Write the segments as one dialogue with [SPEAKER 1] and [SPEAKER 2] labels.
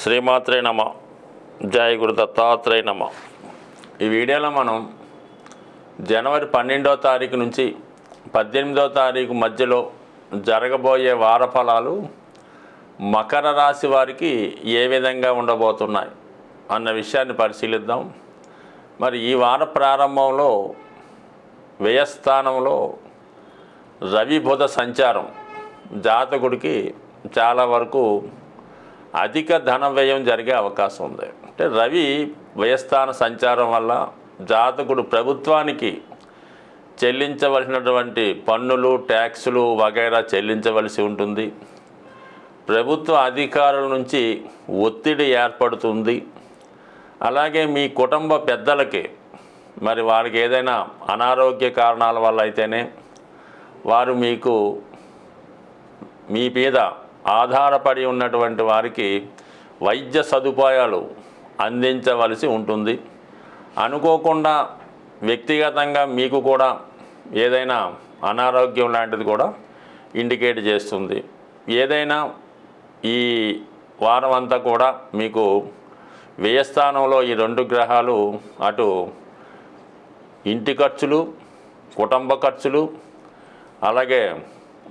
[SPEAKER 1] శ్రీమాత్రే నమ. జయ గురు దత్తాత్రేయ నమ. ఈ వీడియోలో మనం జనవరి పన్నెండో తారీఖు నుంచి పద్దెనిమిదో తారీఖు మధ్యలో జరగబోయే వార ఫలాలు మకర రాశి వారికి ఏ విధంగా ఉండబోతున్నాయి అన్న విషయాన్ని పరిశీలిద్దాం. మరి ఈ వార ప్రారంభంలో వ్యయస్థానంలో రవి బుధ సంచారం జాతకుడికి చాలా వరకు అధిక ధన వ్యయం జరిగే అవకాశం ఉంది. అంటే రవి వ్యయస్థాన సంచారం వల్ల జాతకుడు ప్రభుత్వానికి చెల్లించవలసినటువంటి పన్నులు ట్యాక్సులు వగైరా చెల్లించవలసి ఉంటుంది. ప్రభుత్వ అధికారుల నుంచి ఒత్తిడి ఏర్పడుతుంది. అలాగే మీ కుటుంబ పెద్దలకి మరి వారికి ఏదైనా అనారోగ్య కారణాల వల్ల అయితేనే వారు మీకు మీ మీద ఆధారపడి ఉన్నటువంటి వారికి వైద్య సదుపాయాలు అందించవలసి ఉంటుంది. అనుకోకుండా వ్యక్తిగతంగా మీకు కూడా ఏదైనా అనారోగ్యం లాంటిది కూడా ఇండికేట్ చేస్తుంది. ఏదైనా ఈ వారం అంతా కూడా మీకు వ్యయస్థానంలో ఈ రెండు గ్రహాలు అటు ఇంటి ఖర్చులు కుటుంబ ఖర్చులు అలాగే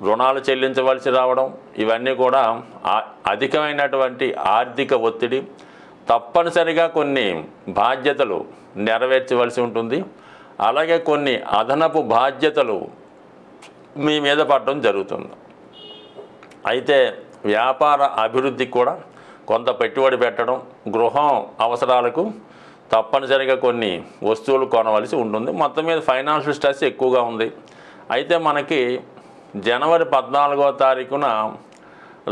[SPEAKER 1] రుణాలు చెల్లించవలసి రావడం ఇవన్నీ కూడా అధికమైనటువంటి ఆర్థిక ఒత్తిడి తప్పనిసరిగా కొన్ని బాధ్యతలు నెరవేర్చవలసి ఉంటుంది. అలాగే కొన్ని అదనపు బాధ్యతలు మీ మీద పడడం జరుగుతుంది. అయితే వ్యాపార అభివృద్ధికి కూడా కొంత పెట్టుబడి పెట్టడం గృహం అవసరాలకు తప్పనిసరిగా కొన్ని వస్తువులు కొనవలసి ఉంటుంది. మొత్తం మీద ఫైనాన్షియల్ స్ట్రెస్ ఎక్కువగా ఉంది. అయితే మనకి జనవరి పద్నాలుగో తారీఖున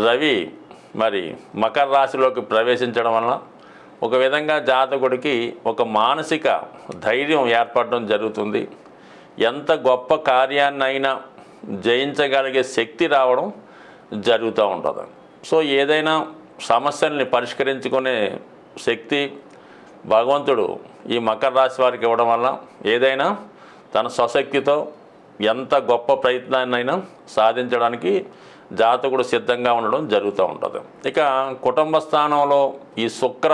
[SPEAKER 1] రవి మరి మకర రాశిలోకి ప్రవేశించడం వలన ఒక విధంగా జాతకుడికి ఒక మానసిక ధైర్యం ఏర్పడడం జరుగుతుంది. ఎంత గొప్ప కార్యాన్నైనా జయించగలిగే శక్తి రావడం జరుగుతూ ఉంటుంది. సో ఏదైనా సమస్యల్ని పరిష్కరించుకునే శక్తి భగవంతుడు ఈ మకర రాశి వారికి ఇవ్వడం వల్ల ఏదైనా తన స్వశక్తితో ఎంత గొప్ప ప్రయత్నాన్నైనా సాధించడానికి జాతకుడు సిద్ధంగా ఉండడం జరుగుతూ ఉంటుంది. ఇక కుటుంబ స్థానంలో ఈ శుక్ర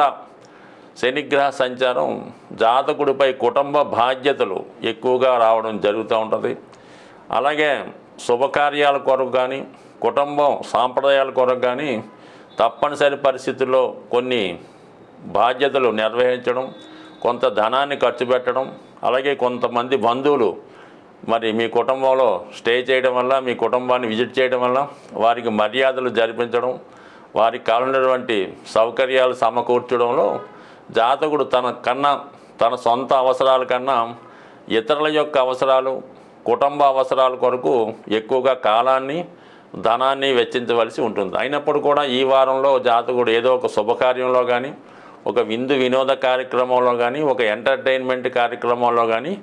[SPEAKER 1] శనిగ్రహ సంచారం జాతకుడిపై కుటుంబ బాధ్యతలు ఎక్కువగా రావడం జరుగుతూ ఉంటుంది. అలాగే శుభకార్యాల కొరకు కానీ కుటుంబం సాంప్రదాయాల కొరకు కానీ తప్పనిసరి పరిస్థితుల్లో కొన్ని బాధ్యతలు నిర్వహించడం కొంత ధనాన్ని ఖర్చు పెట్టడం అలాగే కొంతమంది బంధువులు మరి మీ కుటుంబంలో స్టే చేయడం వల్ల మీ కుటుంబాన్ని విజిట్ చేయడం వల్ల వారికి మర్యాదలు జరిపించడం వారికి కావాలన్నటువంటి సౌకర్యాలు సమకూర్చడంలో జాతకుడు తన కన్నా తన సొంత అవసరాల కన్నా ఇతరుల యొక్క అవసరాలు కుటుంబ అవసరాల కొరకు ఎక్కువగా కాలాన్ని ధనాన్ని వెచ్చించవలసి ఉంటుంది. అయినప్పుడు కూడా ఈ వారంలో జాతకుడు ఏదో ఒక శుభకార్యంలో కానీ ఒక విందు వినోద కార్యక్రమంలో కానీ ఒక ఎంటర్టైన్మెంట్ కార్యక్రమంలో కానీ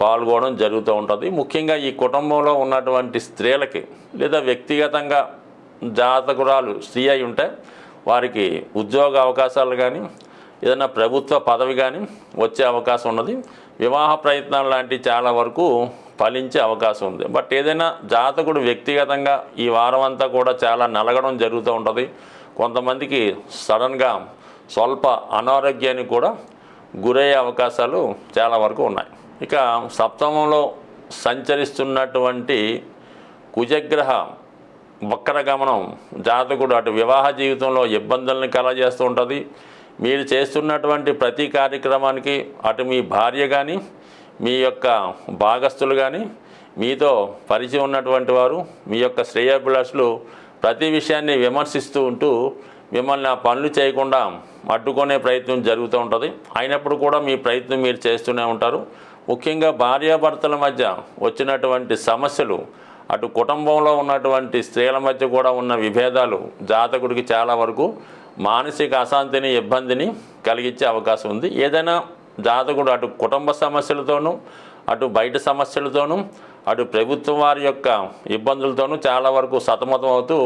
[SPEAKER 1] పాల్గొనడం జరుగుతూ ఉంటుంది. ముఖ్యంగా ఈ కుటుంబంలో ఉన్నటువంటి స్త్రీలకి లేదా వ్యక్తిగతంగా జాతకురాలు స్త్రీ అయి ఉంటే వారికి ఉద్యోగ అవకాశాలు కానీ ఏదైనా ప్రభుత్వ పదవి కానీ వచ్చే అవకాశం ఉన్నది. వివాహ ప్రయత్నాలు లాంటివి చాలా వరకు ఫలించే అవకాశం ఉంది. బట్ ఏదైనా జాతకుడు వ్యక్తిగతంగా ఈ వారం అంతా కూడా చాలా నలగడం జరుగుతూ ఉంటుంది. కొంతమందికి సడన్గా స్వల్ప అనారోగ్యానికి కూడా గురయ్యే అవకాశాలు చాలా వరకు ఉన్నాయి. ఇక సప్తమంలో సంచరిస్తున్నటువంటి కుజగ్రహ వక్రగమనం జాతకుడు అటు వివాహ జీవితంలో ఇబ్బందులను కలగజేస్తూ ఉంటుంది. మీరు చేస్తున్నటువంటి ప్రతి కార్యక్రమానికి అటు మీ భార్య కానీ మీ యొక్క భాగస్థులు కానీ మీతో పరిచయం ఉన్నటువంటి వారు మీ యొక్క శ్రేయాభిలాషులు ప్రతి విషయాన్ని విమర్శిస్తూ ఉంటూ మిమ్మల్ని ఆ పనులు చేయకుండా అడ్డుకునే ప్రయత్నం జరుగుతూ ఉంటుంది. అయినప్పుడు కూడా మీ ప్రయత్నం మీరు చేస్తూనే ఉంటారు. ముఖ్యంగా భార్యాభర్తల మధ్య వచ్చినటువంటి సమస్యలు అటు కుటుంబంలో ఉన్నటువంటి స్త్రీల మధ్య కూడా ఉన్న విభేదాలు జాతకుడికి చాలా వరకు మానసిక అశాంతిని ఇబ్బందిని కలిగించే అవకాశం ఉంది. ఏదైనా జాతకుడు అటు కుటుంబ సమస్యలతోనూ అటు బయట సమస్యలతోనూ అటు ప్రభుత్వం వారి యొక్క ఇబ్బందులతోనూ చాలా వరకు సతమతం అవుతూ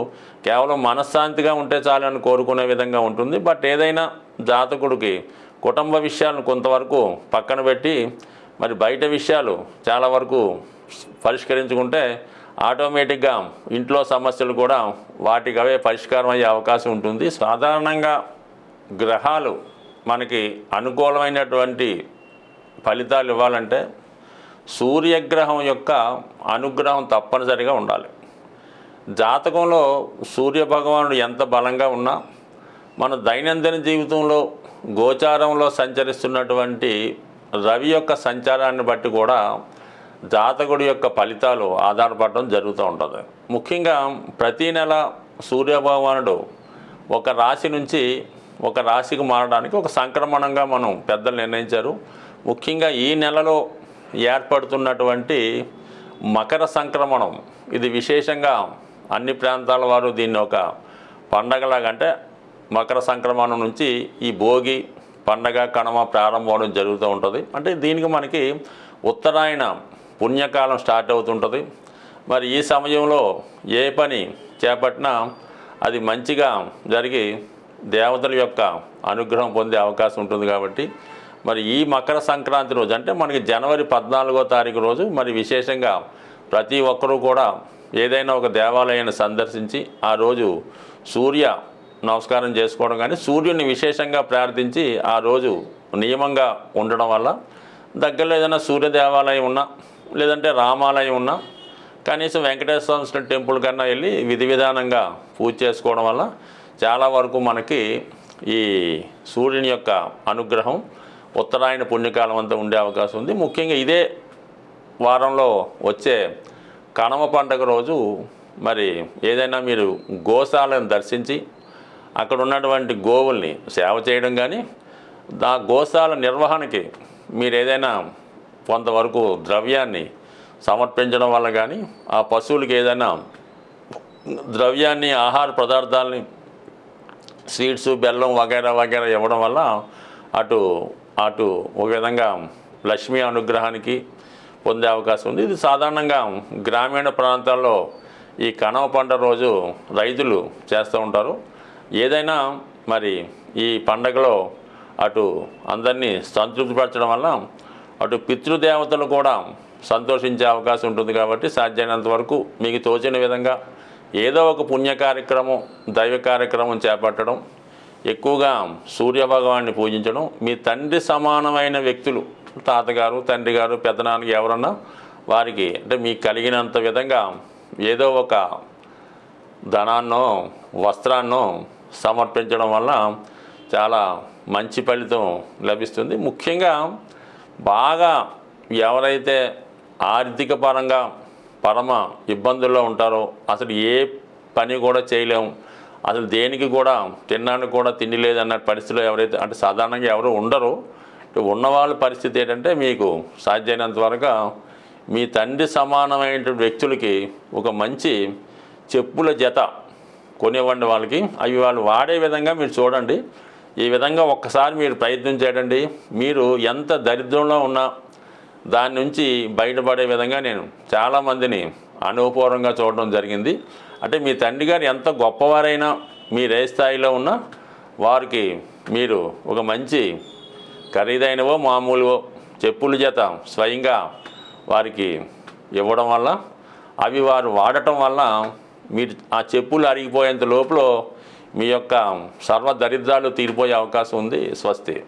[SPEAKER 1] కేవలం మనశ్శాంతిగా ఉంటే చాలని కోరుకునే విధంగా ఉంటుంది. బట్ ఏదైనా జాతకుడికి కుటుంబ విషయాలను కొంతవరకు పక్కన పెట్టి మరి బయట విషయాలు చాలా వరకు పరిష్కరించుకుంటే ఆటోమేటిక్గా ఇంట్లో సమస్యలు కూడా వాటికి అవే పరిష్కారం అయ్యే అవకాశం ఉంటుంది. సాధారణంగా గ్రహాలు మనకి అనుకూలమైనటువంటి ఫలితాలు ఇవ్వాలంటే సూర్యగ్రహం యొక్క అనుగ్రహం తప్పనిసరిగా ఉండాలి. జాతకంలో సూర్య భగవానుడు ఎంత బలంగా ఉన్నా మన దైనందిన జీవితంలో గోచారంలో సంచరిస్తున్నటువంటి రవి యొక్క సంచారాన్ని బట్టి కూడా జాతకుడి యొక్క ఫలితాలు ఆధారపడడం జరుగుతూ ఉంటుంది. ముఖ్యంగా ప్రతీ నెల సూర్యభగవానుడు ఒక రాశి నుంచి ఒక రాశికి మారడానికి ఒక సంక్రమణంగా మనం పెద్దలు నిర్ణయించారు. ముఖ్యంగా ఈ నెలలో ఏర్పడుతున్నటువంటి మకర సంక్రమణం ఇది విశేషంగా అన్ని ప్రాంతాల వారు దీన్ని ఒక పండగలాగా అంటే మకర సంక్రమణం నుంచి ఈ భోగి పండగ కణమ ప్రారంభం అవడం జరుగుతూ ఉంటుంది. అంటే దీనికి మనకి ఉత్తరాయణ పుణ్యకాలం స్టార్ట్ అవుతుంటుంది. మరి ఈ సమయంలో ఏ పని చేపట్టినా అది మంచిగా జరిగి దేవతల యొక్క అనుగ్రహం పొందే అవకాశం ఉంటుంది కాబట్టి మరి ఈ మకర సంక్రాంతి రోజు అంటే మనకి జనవరి పద్నాలుగో తారీఖు రోజు మరి విశేషంగా ప్రతి ఒక్కరూ కూడా ఏదైనా ఒక దేవాలయాన్ని సందర్శించి ఆ రోజు సూర్య నమస్కారం చేసుకోవడం కానీ సూర్యుని విశేషంగా ప్రార్థించి ఆ రోజు నియమంగా ఉండడం వల్ల దగ్గరలో ఏదైనా సూర్య దేవాలయం ఉన్నా లేదంటే రామాలయం ఉన్నా కనీసం వెంకటేశ్వర స్వామి టెంపుల్ కన్నా వెళ్ళి విధి విధానంగా పూజ చేసుకోవడం వల్ల చాలా వరకు మనకి ఈ సూర్యుని యొక్క అనుగ్రహం ఉత్తరాయణ పుణ్యకాలం అంతా ఉండే అవకాశం ఉంది. ముఖ్యంగా ఇదే వారంలో వచ్చే కనమ పండగ రోజు మరి ఏదైనా మీరు గోశాలను దర్శించి అక్కడ ఉన్నటువంటి గోవుల్ని సేవ చేయడం కానీ దా గోశాల నిర్వహణకి మీరు ఏదైనా కొంతవరకు ద్రవ్యాన్ని సమర్పించడం వల్ల కానీ ఆ పశువులకి ఏదైనా ద్రవ్యాన్ని ఆహార పదార్థాలని స్వీట్స్ బెల్లం వగైరా వగైరా ఇవ్వడం వల్ల అటు అటు ఒక విధంగా లక్ష్మీ అనుగ్రహానికి పొందే అవకాశం ఉంది. ఇది సాధారణంగా గ్రామీణ ప్రాంతాల్లో ఈ కనవ పంట రోజు రైతులు చేస్తూ ఉంటారు. ఏదైనా మరి ఈ పండగలో అటు అందరినీ సంతృప్తిపరచడం వల్ల అటు పితృదేవతలు కూడా సంతోషించే అవకాశం ఉంటుంది కాబట్టి సాధ్యమైనంత వరకు మీకు తోచిన విధంగా ఏదో ఒక పుణ్య కార్యక్రమం దైవ కార్యక్రమం చేపట్టడం ఎక్కువగా సూర్యభగవాన్ని పూజించడం మీ తండ్రి సమానమైన వ్యక్తులు తాతగారు తండ్రి గారు పెద్దనాన్నకి ఎవరన్నా వారికి అంటే మీకు కలిగినంత విధంగా ఏదో ఒక ధనాన్నో వస్త్రాన్నో సమర్పించడం వల్ల చాలా మంచి ఫలితం లభిస్తుంది. ముఖ్యంగా బాగా ఎవరైతే ఆర్థిక పరంగా పరమ ఇబ్బందుల్లో ఉంటారో అసలు ఏ పని కూడా చేయలేము అసలు దేనికి కూడా తినడానికి కూడా తిండి లేదన్న పరిస్థితిలో ఎవరైతే అంటే సాధారణంగా ఎవరు ఉండరు. ఉన్నవాళ్ళ పరిస్థితి ఏంటంటే మీకు సాధ్యమైనంత వరకు మీ తండ్రి సమానమైనటువంటి వ్యక్తులకి ఒక మంచి చెప్పుల జత కొనివ్వండి వాళ్ళకి. అవి వాళ్ళు వాడే విధంగా మీరు చూడండి. ఈ విధంగా ఒక్కసారి మీరు ప్రయత్నం చేయండి. మీరు ఎంత దరిద్రంలో ఉన్నా దాని నుంచి బయటపడే విధంగా నేను చాలామందిని అనుభవపూర్వంగా చూడడం జరిగింది. అంటే మీ తండ్రి గారు ఎంత గొప్పవారైనా మీరు ఏ స్థాయిలో ఉన్నా వారికి మీరు ఒక మంచి ఖరీదైనవో మామూలువో చెప్పుల చేత స్వయంగా వారికి ఇవ్వడం వల్ల అవి వారు వాడటం వల్ల మీరు ఆ చెప్పులు అరిగిపోయేంత లోపల మీ యొక్క సర్వ దరిద్రాలు తీరిపోయే అవకాశం ఉంది. స్వస్తి.